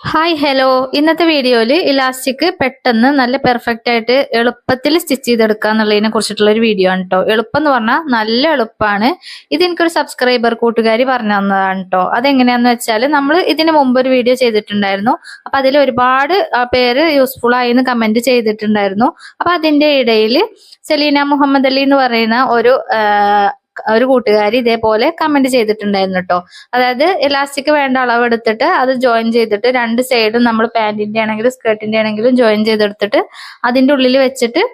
Hi hello ഇന്നത്തെ വീഡിയോയിൽ elastic പെട്ടെന്ന് നല്ല പെർഫെക്റ്റ് ആയിട്ട് എളുപ്പത്തിൽ സ്റ്റിച്ച് ചെയ്തെടുക്കുക എന്നുള്ളതിനെ കുറിച്ചിട്ടുള്ള ഒരു വീഡിയോ ആണ് കേട്ടോ എളുപ്പം എന്ന് പറഞ്ഞാൽ നല്ല എളുപ്പമാണ് ഇത് എനിക്കൊരു സബ്സ്ക്രൈബർ കൂട്ടുകാരി പറഞ്ഞു തന്നതാണ് കേട്ടോ അതെങ്ങനെയാന്ന് വെച്ചാൽ നമ്മൾ ഇതിന് മുമ്പ് ഒരു വീഡിയോ ചെയ്തിട്ടുണ്ടായിരുന്നു. അപ്പൊ അതിൽ ഒരുപാട് പേര് യൂസ്ഫുൾ ആയി എന്ന് കമന്റ് ചെയ്തിട്ടുണ്ടായിരുന്നു. അപ്പൊ അതിന്റെ ഇടയിൽ സെലീന മുഹമ്മദ് അലി എന്ന് പറയുന്ന ഒരു ഒരു കൂട്ടുകാരി ഇതേപോലെ കമന്റ് ചെയ്തിട്ടുണ്ടായിരുന്നു കേട്ടോ അതായത് ഇലാസ്റ്റിക് വേണ്ട അളവ് എടുത്തിട്ട് അത് ജോയിൻ ചെയ്തിട്ട് രണ്ട് സൈഡും നമ്മൾ പാന്റിന്റെ ആണെങ്കിലും സ്കേർട്ടിന്റെ ആണെങ്കിലും ജോയിൻ ചെയ്തെടുത്തിട്ട് അതിന്റെ ഉള്ളിൽ വെച്ചിട്ട്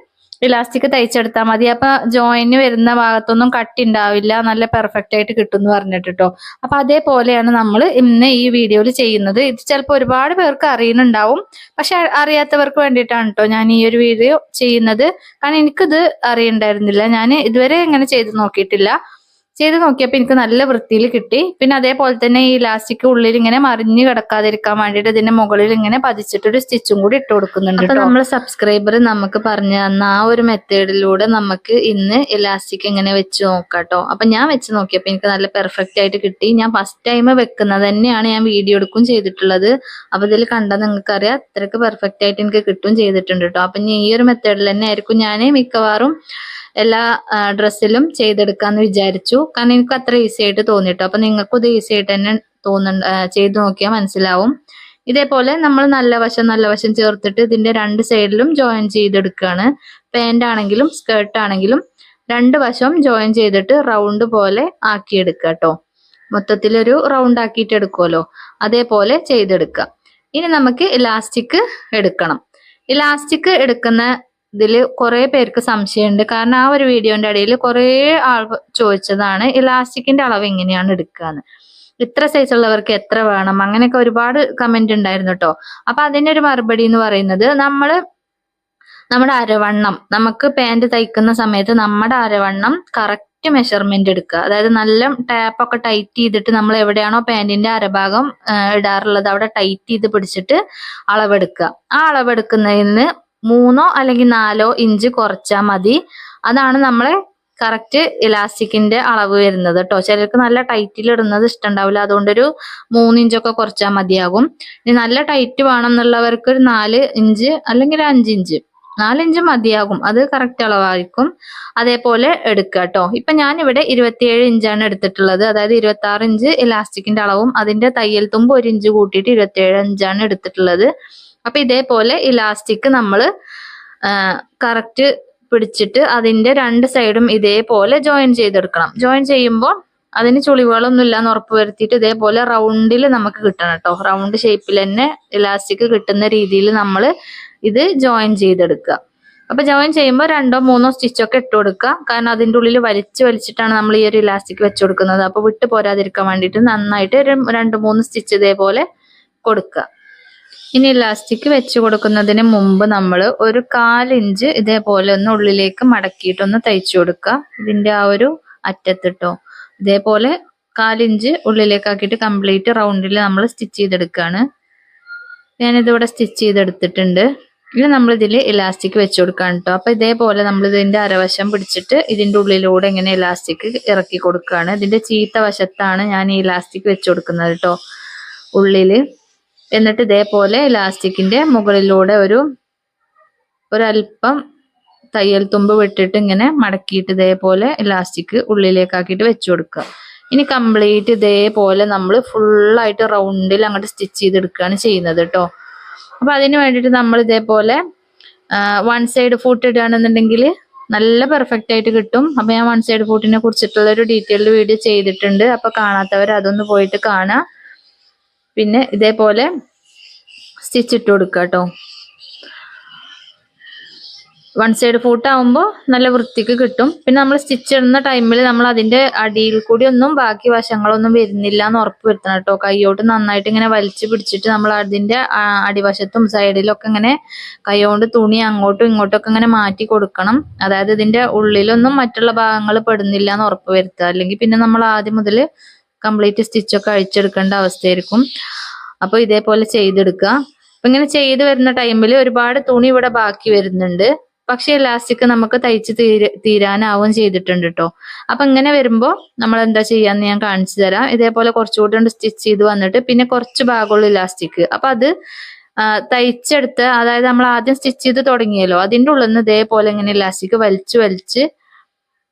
ഇലാസ്റ്റിക് തയ്ച്ചെടുത്താൽ മതി. അപ്പൊ ജോയിന് വരുന്ന ഭാഗത്തൊന്നും കട്ടി ഉണ്ടാവില്ല നല്ല പെർഫെക്റ്റ് ആയിട്ട് കിട്ടും എന്ന് പറഞ്ഞിട്ട് കേട്ടോ അപ്പൊ അതേപോലെയാണ് നമ്മൾ ഇന്ന് ഈ വീഡിയോയിൽ ചെയ്യുന്നത്. ഇത് ചിലപ്പോൾ ഒരുപാട് പേർക്ക് അറിയുന്നുണ്ടാവും. പക്ഷെ അറിയാത്തവർക്ക് വേണ്ടിയിട്ടാണ് കേട്ടോ ഞാൻ ഈ ഒരു വീഡിയോ ചെയ്യുന്നത്. കാരണം എനിക്കിത് അറിയണ്ടായിരുന്നില്ല. ഞാൻ ഇതുവരെ ഇങ്ങനെ ചെയ്ത് നോക്കിയിട്ടില്ല. ചെയ്ത് നോക്കിയപ്പോൾ എനിക്ക് നല്ല വൃത്തിയിൽ കിട്ടി. പിന്നെ അതേപോലെ തന്നെ ഈ ഇലാസ്റ്റിക് ഉള്ളിൽ ഇങ്ങനെ മറിഞ്ഞു കിടക്കാതിരിക്കാൻ വേണ്ടിയിട്ട് ഇതിന്റെ മുകളിൽ ഇങ്ങനെ പതിച്ചിട്ടൊരു സ്റ്റിച്ചും കൂടി ഇട്ട് കൊടുക്കുന്നുണ്ട് അപ്പൊ നമ്മളെ സബ്സ്ക്രൈബർ നമുക്ക് പറഞ്ഞു തന്ന ആ ഒരു മെത്തേഡിലൂടെ നമുക്ക് ഇന്ന് ഇലാസ്റ്റിക് ഇങ്ങനെ വെച്ച് നോക്കാട്ടോ അപ്പൊ ഞാൻ വെച്ച് നോക്കിയപ്പോൾ എനിക്ക് നല്ല പെർഫെക്റ്റ് ആയിട്ട് കിട്ടി. ഞാൻ ഫസ്റ്റ് ടൈം വെക്കുന്നത് തന്നെയാണ് ഞാൻ വീഡിയോ എടുക്കും ചെയ്തിട്ടുള്ളത്. അപ്പൊ ഇതിൽ കണ്ടാൽ നിങ്ങൾക്ക് അറിയാം അത്രയ്ക്ക് പെർഫെക്റ്റ് ആയിട്ട് എനിക്ക് കിട്ടും ചെയ്തിട്ടുണ്ട് കേട്ടോ. അപ്പൊ ഈ ഒരു മെത്തേഡിൽ തന്നെ ആയിരിക്കും ഞാൻ മിക്കവാറും എല്ലാ ഡ്രസ്സിലും ചെയ്തെടുക്കാന്ന് വിചാരിച്ചു. കാരണം എനിക്ക് അത്ര ഈസി ആയിട്ട് തോന്നിട്ടോ അപ്പൊ നിങ്ങൾക്കും ഇത് ഈസി ആയിട്ട് തന്നെ തോന്നുന്നുണ്ട് ചെയ്തു നോക്കിയാൽ മനസ്സിലാവും. ഇതേപോലെ നമ്മൾ നല്ല വശം നല്ല വശം ചേർത്തിട്ട് ഇതിന്റെ രണ്ട് സൈഡിലും ജോയിൻ ചെയ്തെടുക്കുകയാണ് പാന്റ് ആണെങ്കിലും സ്കേർട്ട് ആണെങ്കിലും രണ്ട് വശം ജോയിൻ ചെയ്തിട്ട് റൗണ്ട് പോലെ ആക്കിയെടുക്കുക കേട്ടോ മൊത്തത്തിലൊരു റൗണ്ട് ആക്കിയിട്ട് എടുക്കുമല്ലോ അതേപോലെ ചെയ്തെടുക്കുക ഇനി നമുക്ക് ഇലാസ്റ്റിക് എടുക്കണം. ഇലാസ്റ്റിക് എടുക്കുന്ന ഇതിൽ കുറേ പേർക്ക് സംശയമുണ്ട് കാരണം ആ ഒരു വീഡിയോന്റെ ഇടയിൽ കുറേ ആൾ ചോദിച്ചതാണ് ഇലാസ്റ്റിക്കിന്റെ അളവ് എങ്ങനെയാണ് എടുക്കാന്ന്. ഇത്ര സൈസ് ഉള്ളവർക്ക് എത്ര വേണം? അങ്ങനെയൊക്കെ ഒരുപാട് കമന്റ് ഉണ്ടായിരുന്നു കേട്ടോ അപ്പൊ അതിനൊരു മറുപടി എന്ന് പറയുന്നത് നമ്മൾ നമ്മുടെ അരവണ്ണം നമുക്ക് പാന്റ് തയ്ക്കുന്ന സമയത്ത് നമ്മുടെ അരവണ്ണം കറക്റ്റ് മെഷർമെന്റ് എടുക്കുക. അതായത് നല്ല ടാപ്പ് ഒക്കെ ടൈറ്റ് ചെയ്തിട്ട് നമ്മൾ എവിടെയാണോ പാന്റിന്റെ അരഭാഗം ഇടാറുള്ളത് അവിടെ ടൈറ്റ് ചെയ്ത് പിടിച്ചിട്ട് അളവെടുക്കുക. ആ അളവെടുക്കുന്നതിന് മൂന്നോ അല്ലെങ്കിൽ നാലോ ഇഞ്ച് കുറച്ചാൽ മതി. അതാണ് നമ്മളെ കറക്റ്റ് ഇലാസ്റ്റിക്കിന്റെ അളവ് വരുന്നത് കേട്ടോ ചിലർക്ക് നല്ല ടൈറ്റിൽ ഇടുന്നത് ഇഷ്ടമുണ്ടാവില്ല അതുകൊണ്ടൊരു മൂന്ന് ഇഞ്ചൊക്കെ കുറച്ചാൽ മതിയാകും. ഇനി നല്ല ടൈറ്റ് വേണം എന്നുള്ളവർക്ക് ഒരു നാല് ഇഞ്ച് അല്ലെങ്കിൽ ഒരു അഞ്ച് ഇഞ്ച്. നാലിഞ്ച് മതിയാകും. അത് കറക്റ്റ് അളവായിരിക്കും. അതേപോലെ എടുക്കുക കേട്ടോ ഇപ്പൊ ഞാൻ ഇവിടെ ഇരുപത്തിയേഴ് ഇഞ്ചാണ് എടുത്തിട്ടുള്ളത്. അതായത് ഇരുപത്തി ആറ് ഇഞ്ച് ഇലാസ്റ്റിക്കിന്റെ അളവും അതിന്റെ തയ്യൽ തുമ്പ് ഒരു ഇഞ്ച് കൂട്ടിയിട്ട് ഇരുപത്തിയേഴ് ഇഞ്ചാണ് എടുത്തിട്ടുള്ളത്. അപ്പൊ ഇതേപോലെ ഇലാസ്റ്റിക് നമ്മൾ കറക്റ്റ് പിടിച്ചിട്ട് അതിന്റെ രണ്ട് സൈഡും ഇതേപോലെ ജോയിൻ ചെയ്തെടുക്കണം. ജോയിൻ ചെയ്യുമ്പോൾ അതിന് ചുളിവുകളൊന്നും ഇല്ലാന്ന് ഉറപ്പ് വരുത്തിയിട്ട് ഇതേപോലെ റൗണ്ടിൽ നമുക്ക് കിട്ടണം കേട്ടോ റൗണ്ട് ഷേപ്പിൽ തന്നെ ഇലാസ്റ്റിക് കിട്ടുന്ന രീതിയിൽ നമ്മൾ ഇത് ജോയിൻ ചെയ്തെടുക്കുക. അപ്പൊ ജോയിൻ ചെയ്യുമ്പോൾ രണ്ടോ മൂന്നോ സ്റ്റിച്ചൊക്കെ ഇട്ട് കൊടുക്കുക. കാരണം അതിന്റെ ഉള്ളിൽ വലിച്ച് വലിച്ചിട്ടാണ് നമ്മൾ ഈ ഒരു ഇലാസ്റ്റിക് വെച്ച് കൊടുക്കുന്നത്. അപ്പൊ വിട്ട് പോരാതിരിക്കാൻ വേണ്ടിയിട്ട് നന്നായിട്ട് രണ്ട് മൂന്ന് സ്റ്റിച്ച് ഇതേപോലെ കൊടുക്കുക. ഇനി ഇലാസ്റ്റിക് വെച്ച് കൊടുക്കുന്നതിന് മുമ്പ് നമ്മൾ ഒരു കാലിഞ്ച് ഇതേപോലെ ഒന്ന് ഉള്ളിലേക്ക് മടക്കിയിട്ടൊന്ന് തയ്ച്ചു കൊടുക്കുക. ഇതിന്റെ ആ ഒരു അറ്റത്തിട്ടോ. ഇതേപോലെ കാലിഞ്ച് ഉള്ളിലേക്കാക്കിയിട്ട് കംപ്ലീറ്റ് റൗണ്ടിൽ നമ്മൾ സ്റ്റിച്ച് ചെയ്തെടുക്കുകയാണ് ഞാനിതിവിടെ സ്റ്റിച്ച് ചെയ്തെടുത്തിട്ടുണ്ട്. ഇനി നമ്മൾ ഇതിൽ ഇലാസ്റ്റിക് വെച്ച് കൊടുക്കുകയാണ് കേട്ടോ അപ്പം ഇതേപോലെ നമ്മൾ ഇതിന്റെ അരവശം പിടിച്ചിട്ട് ഇതിന്റെ ഉള്ളിലൂടെ ഇങ്ങനെ ഇലാസ്റ്റിക് ഇറക്കി കൊടുക്കുകയാണ് ഇതിന്റെ ചീത്ത വശത്താണ് ഞാൻ ഈ ഇലാസ്റ്റിക് വെച്ച് കൊടുക്കുന്നത് കേട്ടോ ഉള്ളിൽ. എന്നിട്ട് ഇതേപോലെ ഇലാസ്റ്റിക്കിന്റെ മുകളിലൂടെ ഒരു ഒരല്പം തയ്യൽ തുമ്പ് വിട്ടിട്ട് ഇങ്ങനെ മടക്കിയിട്ട് ഇതേപോലെ ഇലാസ്റ്റിക് ഉള്ളിലേക്കാക്കിയിട്ട് വെച്ചു കൊടുക്കുക. ഇനി കംപ്ലീറ്റ് ഇതേപോലെ നമ്മൾ ഫുള്ളായിട്ട് റൗണ്ടിൽ അങ്ങോട്ട് സ്റ്റിച്ച് ചെയ്തെടുക്കുകയാണ് ചെയ്യുന്നത് കേട്ടോ അപ്പൊ അതിന് വേണ്ടിയിട്ട് നമ്മൾ ഇതേപോലെ വൺ സൈഡ് ഫൂട്ട് ഇടുകയാണെന്നുണ്ടെങ്കിൽ നല്ല പെർഫെക്റ്റ് ആയിട്ട് കിട്ടും. അപ്പൊ ഞാൻ വൺ സൈഡ് ഫൂട്ടിനെ കുറിച്ചിട്ടുള്ള ഒരു ഡീറ്റെയിൽഡ് വീഡിയോ ചെയ്തിട്ടുണ്ട്. അപ്പൊ കാണാത്തവർ അതൊന്ന് പോയിട്ട് കാണാം. പിന്നെ ഇതേപോലെ സ്റ്റിച്ച് ഇട്ട് കൊടുക്കുക കേട്ടോ വൺ സൈഡ് ഫൂട്ടാവുമ്പോൾ നല്ല വൃത്തിക്ക് കിട്ടും. പിന്നെ നമ്മൾ സ്റ്റിച്ച് ഇടുന്ന ടൈമിൽ നമ്മൾ അതിന്റെ അടിയിൽ കൂടി ഒന്നും ബാക്കി വശങ്ങളൊന്നും വരുന്നില്ല എന്ന് ഉറപ്പ് വരുത്തണം കേട്ടോ. കൈയോട്ട് നന്നായിട്ട് ഇങ്ങനെ വലിച്ചു പിടിച്ചിട്ട് നമ്മൾ അതിന്റെ അടിവശത്തും സൈഡിലൊക്കെ ഇങ്ങനെ കൈകൊണ്ട് തുണി അങ്ങോട്ടും ഇങ്ങോട്ടും ഒക്കെ ഇങ്ങനെ മാറ്റി കൊടുക്കണം. അതായത് ഇതിന്റെ ഉള്ളിലൊന്നും മറ്റുള്ള ഭാഗങ്ങൾ പെടുന്നില്ല എന്ന് ഉറപ്പ് വരുത്തുക. അല്ലെങ്കിൽ പിന്നെ നമ്മൾ ആദ്യം മുതൽ കംപ്ലീറ്റ് സ്റ്റിച്ചൊക്കെ അഴിച്ചെടുക്കേണ്ട അവസ്ഥയായിരിക്കും. അപ്പോൾ ഇതേപോലെ ചെയ്തെടുക്കുക. അപ്പൊ ഇങ്ങനെ ചെയ്ത് വരുന്ന ടൈമിൽ ഒരുപാട് തുണി ഇവിടെ ബാക്കി വരുന്നുണ്ട്. പക്ഷെ ഇലാസ്റ്റിക് നമുക്ക് തയ്ച്ച് തീര തീരാനാവും ചെയ്തിട്ടുണ്ട് കേട്ടോ അപ്പൊ ഇങ്ങനെ വരുമ്പോ നമ്മൾ എന്താ ചെയ്യാന്ന് ഞാൻ കാണിച്ചു തരാം. ഇതേപോലെ കുറച്ചുകൂടി സ്റ്റിച്ച് ചെയ്ത് വന്നിട്ട് പിന്നെ കുറച്ച് ഭാഗമുള്ള ഇലാസ്റ്റിക്. അപ്പൊ അത് തയ്ച്ചെടുത്ത് അതായത് നമ്മൾ ആദ്യം സ്റ്റിച്ച് ചെയ്ത് തുടങ്ങിയല്ലോ. അതിന്റെ ഉള്ളിൽ നിന്ന് ഇതേപോലെ ഇങ്ങനെ ഇലാസ്റ്റിക് വലിച്ചു വലിച്ച്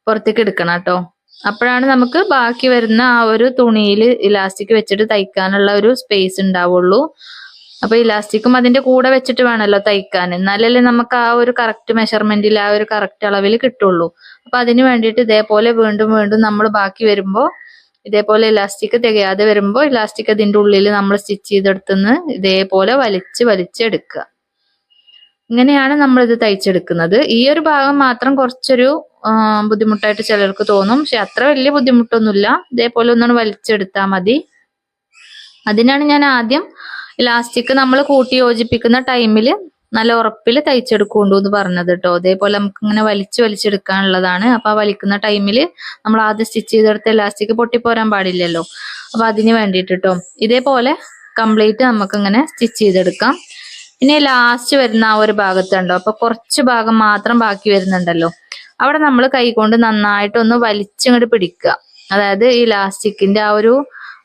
പുറത്തേക്ക് എടുക്കണം കേട്ടോ അപ്പോഴാണ് നമുക്ക് ബാക്കി വരുന്ന ആ ഒരു തുണിയിൽ ഇലാസ്റ്റിക് വെച്ചിട്ട് തയ്ക്കാനുള്ള ഒരു സ്പേസ് ഉണ്ടാവുള്ളൂ. അപ്പൊ ഇലാസ്റ്റിക്കും അതിന്റെ കൂടെ വെച്ചിട്ട് വേണമല്ലോ തയ്ക്കാൻ എന്നാലല്ലേ നമുക്ക് ആ ഒരു കറക്റ്റ് മെഷർമെന്റിൽ ആ ഒരു കറക്റ്റ് അളവിൽ കിട്ടുള്ളൂ. അപ്പൊ അതിന് വേണ്ടിയിട്ട് ഇതേപോലെ വീണ്ടും വീണ്ടും നമ്മൾ ബാക്കി വരുമ്പോൾ ഇതേപോലെ ഇലാസ്റ്റിക് തികയാതെ വരുമ്പോൾ ഇലാസ്റ്റിക് അതിന്റെ ഉള്ളിൽ നമ്മൾ സ്റ്റിച്ച് ചെയ്തെടുത്തുനിന്ന് ഇതേപോലെ വലിച്ച് വലിച്ചെടുക്കുക ഇങ്ങനെയാണ് നമ്മൾ ഇത് തയ്ച്ചെടുക്കുന്നത്. ഈ ഒരു ഭാഗം മാത്രം കുറച്ചൊരു ബുദ്ധിമുട്ടായിട്ട് ചിലർക്ക് തോന്നും. പക്ഷെ അത്ര വലിയ ബുദ്ധിമുട്ടൊന്നുമില്ല. ഇതേപോലെ ഒന്നാണ് വലിച്ചെടുത്താൽ മതി. അതിനാണ് ഞാൻ ആദ്യം ഇലാസ്റ്റിക് നമ്മൾ കൂട്ടി യോജിപ്പിക്കുന്ന ടൈമിൽ നല്ല ഉറപ്പിൽ തയ്ച്ചെടുക്കുണ്ടു എന്ന് പറഞ്ഞത് കേട്ടോ. അതേപോലെ നമുക്ക് ഇങ്ങനെ വലിച്ച് വലിച്ചെടുക്കാനുള്ളതാണ്. അപ്പൊ ആ വലിക്കുന്ന ടൈമിൽ നമ്മൾ ആദ്യം സ്റ്റിച്ച് ചെയ്തെടുത്ത ഇലാസ്റ്റിക് പൊട്ടിപ്പോരാൻ പാടില്ലല്ലോ. അപ്പൊ അതിന് വേണ്ടിയിട്ട് കേട്ടോ. ഇതേപോലെ കംപ്ലീറ്റ് നമുക്ക് ഇങ്ങനെ സ്റ്റിച്ച് ചെയ്തെടുക്കാം. ഇനി ലാസ്റ്റ് വരുന്ന ആ ഒരു ഭാഗത്തുണ്ടോ? അപ്പൊ കുറച്ച് ഭാഗം മാത്രം ബാക്കി വരുന്നുണ്ടല്ലോ. അവിടെ നമ്മൾ കൈകൊണ്ട് നന്നായിട്ടൊന്ന് വലിച്ചിങ്ങോട്ട് പിടിക്കുക. അതായത് ഈ ലാസ്റ്റിക്കിന്റെ ആ ഒരു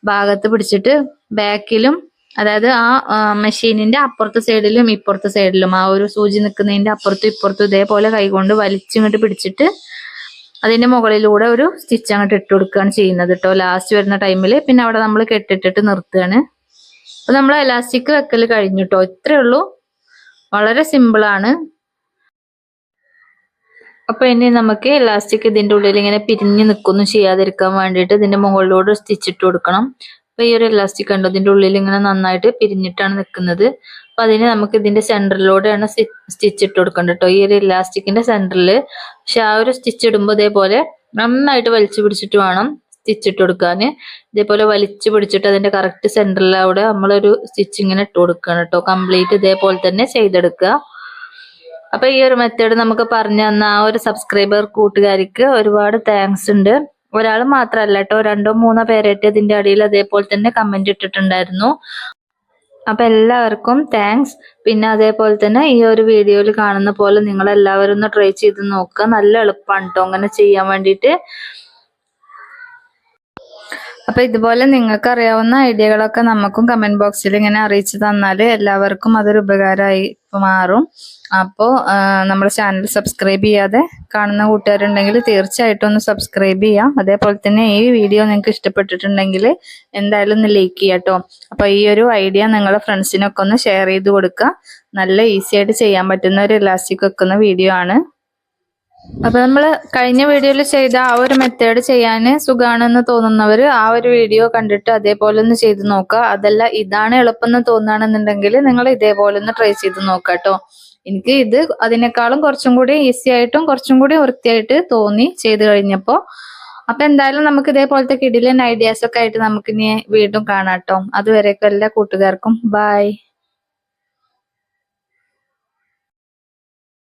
ഭാഗത്ത് പിടിച്ചിട്ട് ബാക്കിലും അതായത് ആ മെഷീനിന്റെ അപ്പുറത്തെ സൈഡിലും ഇപ്പുറത്തെ സൈഡിലും ആ ഒരു സൂചി നിൽക്കുന്നതിന്റെ അപ്പുറത്തും ഇപ്പുറത്തും ഇതേപോലെ കൈകൊണ്ട് വലിച്ചിങ്ങോട്ട് പിടിച്ചിട്ട് അതിന്റെ മുകളിലൂടെ ഒരു സ്റ്റിച്ച് അങ്ങോട്ട് ഇട്ട് കൊടുക്കുകയാണ് ചെയ്യുന്നത് കേട്ടോ. ലാസ്റ്റ് വരുന്ന ടൈമിൽ പിന്നെ അവിടെ നമ്മൾ കെട്ടിട്ടിട്ട് നിർത്തുകയാണ്. അപ്പൊ നമ്മൾ എലാസ്റ്റിക് വെക്കൽ കഴിഞ്ഞു കേട്ടോ. ഇത്രേ ഉള്ളൂ. വളരെ സിമ്പിൾ ആണ്. അപ്പൊ ഇനി നമുക്ക് ഇലാസ്റ്റിക് ഇതിന്റെ ഉള്ളിൽ ഇങ്ങനെ പിരിഞ്ഞ് നിൽക്കൊന്നും ചെയ്യാതിരിക്കാൻ വേണ്ടിയിട്ട് ഇതിന്റെ മുകളിലൂടെ സ്റ്റിച്ചിട്ട് കൊടുക്കണം. അപ്പൊ ഈ ഒരു ഇലാസ്റ്റിക് ഉണ്ടോ ഇതിന്റെ ഉള്ളിൽ ഇങ്ങനെ നന്നായിട്ട് പിരിഞ്ഞിട്ടാണ് നിൽക്കുന്നത്. അപ്പൊ അതിന് നമുക്ക് ഇതിന്റെ സെന്ററിലൂടെയാണ് സ്റ്റിച്ച് ഇട്ട് കൊടുക്കേണ്ടത് കേട്ടോ. ഈ ഒരു ഇലാസ്റ്റിക്കിന്റെ സെന്ററിൽ പക്ഷെ ആ ഒരു സ്റ്റിച്ച് ഇടുമ്പോൾ ഇതേപോലെ നന്നായിട്ട് വലിച്ചു പിടിച്ചിട്ട് വേണം സ്റ്റിച്ച് ഇട്ട് കൊടുക്കാൻ ഇതേപോലെ വലിച്ചു പിടിച്ചിട്ട് അതിന്റെ കറക്റ്റ് സെന്ററിൽ നമ്മളൊരു സ്റ്റിച്ച് ഇങ്ങനെ ഇട്ട് കൊടുക്കണം കേട്ടോ. കംപ്ലീറ്റ് ഇതേപോലെ തന്നെ ചെയ്തെടുക്കുക. അപ്പൊ ഈ ഒരു മെത്തേഡ് നമുക്ക് പറഞ്ഞു തന്ന ആ ഒരു സബ്സ്ക്രൈബർ കൂട്ടുകാരിക്ക് ഒരുപാട് താങ്ക്സ് ഉണ്ട്. ഒരാൾ മാത്രല്ല കേട്ടോ രണ്ടോ മൂന്നോ പേരായിട്ട് ഇതിന്റെ അടിയിൽ അതേപോലെ തന്നെ കമന്റ് ഇട്ടിട്ടുണ്ടായിരുന്നു. അപ്പൊ എല്ലാവർക്കും താങ്ക്സ് പിന്നെ അതേപോലെ തന്നെ ഈ ഒരു വീഡിയോയിൽ കാണുന്ന പോലെ നിങ്ങൾ എല്ലാവരും ഒന്ന് ട്രൈ ചെയ്ത് നോക്കുക. നല്ല എളുപ്പമാണ് കേട്ടോ അങ്ങനെ ചെയ്യാൻ വേണ്ടിയിട്ട്. അപ്പൊ ഇതുപോലെ നിങ്ങൾക്ക് അറിയാവുന്ന ഐഡിയകളൊക്കെ നമുക്കും കമന്റ് ബോക്സിൽ ഇങ്ങനെ അറിയിച്ചു തന്നാൽ എല്ലാവർക്കും അതൊരു ഉപകാരമായി മാറും. അപ്പോൾ നമ്മുടെ ചാനൽ സബ്സ്ക്രൈബ് ചെയ്യാതെ കാണുന്ന കൂട്ടുകാരുണ്ടെങ്കിൽ തീർച്ചയായിട്ടും ഒന്ന് സബ്സ്ക്രൈബ് ചെയ്യാം. അതേപോലെ തന്നെ ഈ വീഡിയോ നിങ്ങൾക്ക് ഇഷ്ടപ്പെട്ടിട്ടുണ്ടെങ്കിൽ എന്തായാലും ഒന്ന് ലൈക്ക് ചെയ്യാം കേട്ടോ അപ്പോൾ ഈ ഒരു ഐഡിയ നിങ്ങളുടെ ഫ്രണ്ട്സിനൊക്കെ ഒന്ന് ഷെയർ ചെയ്ത് കൊടുക്കുക. നല്ല ഈസി ആയിട്ട് ചെയ്യാൻ പറ്റുന്ന ഒരു ഇലാസ്റ്റിക് വെക്കുന്ന വീഡിയോ ആണ്. അപ്പൊ നമ്മൾ കഴിഞ്ഞ വീഡിയോയിൽ ചെയ്ത ആ ഒരു മെത്തേഡ് ചെയ്യാൻ സുഖാണെന്ന് തോന്നുന്നവർ ആ ഒരു വീഡിയോ കണ്ടിട്ട് അതേപോലെ ഒന്ന് ചെയ്ത് നോക്കുക. അതല്ല ഇതാണ് എളുപ്പം തോന്നുകയാണെന്നുണ്ടെങ്കിൽ നിങ്ങൾ ഇതേപോലെ ഒന്ന് ട്രൈ ചെയ്ത് നോക്കുക കേട്ടോ എനിക്ക് ഇത് അതിനേക്കാളും കുറച്ചും കൂടി ഈസി ആയിട്ടും കുറച്ചും കൂടി വൃത്തിയായിട്ട് തോന്നി ചെയ്ത് കഴിഞ്ഞപ്പോൾ അപ്പൊ എന്തായാലും നമുക്ക് ഇതേപോലത്തെ കിടിലൻ ഐഡിയാസ് ഒക്കെ ആയിട്ട് നമുക്ക് ഇനി വീണ്ടും കാണാം കേട്ടോ അതുവരെയൊക്കെ എല്ലാ കൂട്ടുകാർക്കും. ബൈ